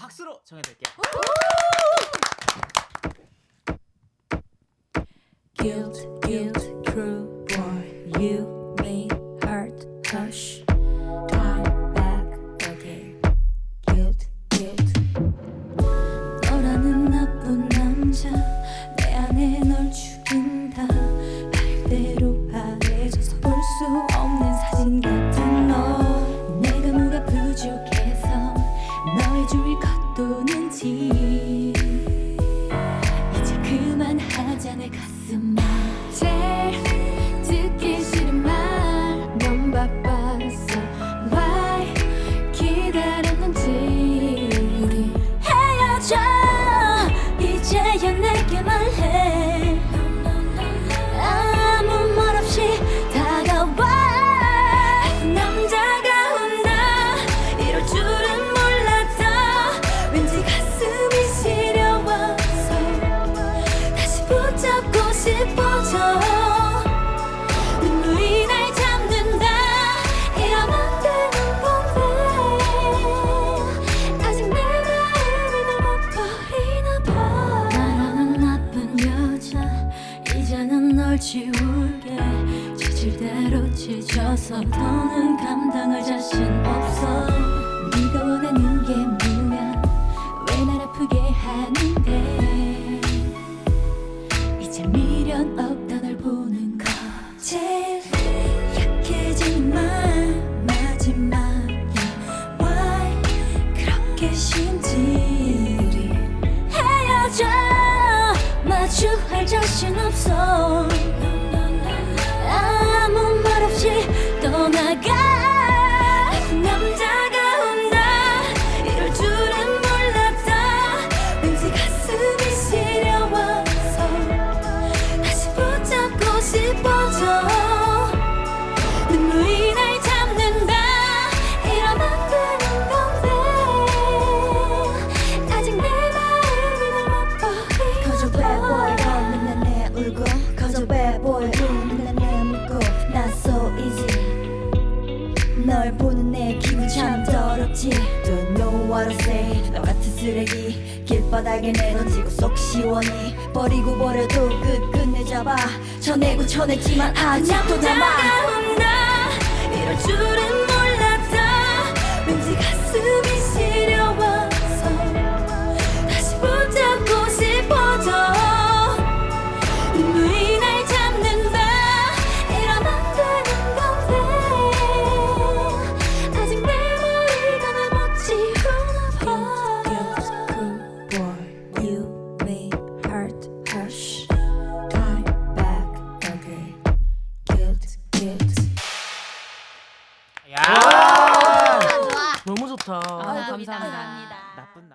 박수로 정해드릴게요. 내 안에 널 죽인다. 발대로 바래져서 볼수 없 이제 지울게. 지질대로 지쳐서 더는 감당할 자신 없어. 네가 원하는 게 뭐야? 왜 날 아프게 하는데? 이제 미련 없다 널 보는 거 제일 약해진 말 마지막이야 Why 그렇게 싫은지 자신 없어. 아무 말 없이 떠나가 널 보는 내 기분 참 더럽지. Don't know what to say. 너 같은 쓰레기. 길바닥에 내던지고 속 시원히. 버리고 버려도 끝 끝내 잡아. 쳐내고 쳐냈지만 아직도 남아 야, 좋아. 너무 좋다. 감사합니다. 감사합니다. 나쁜 남.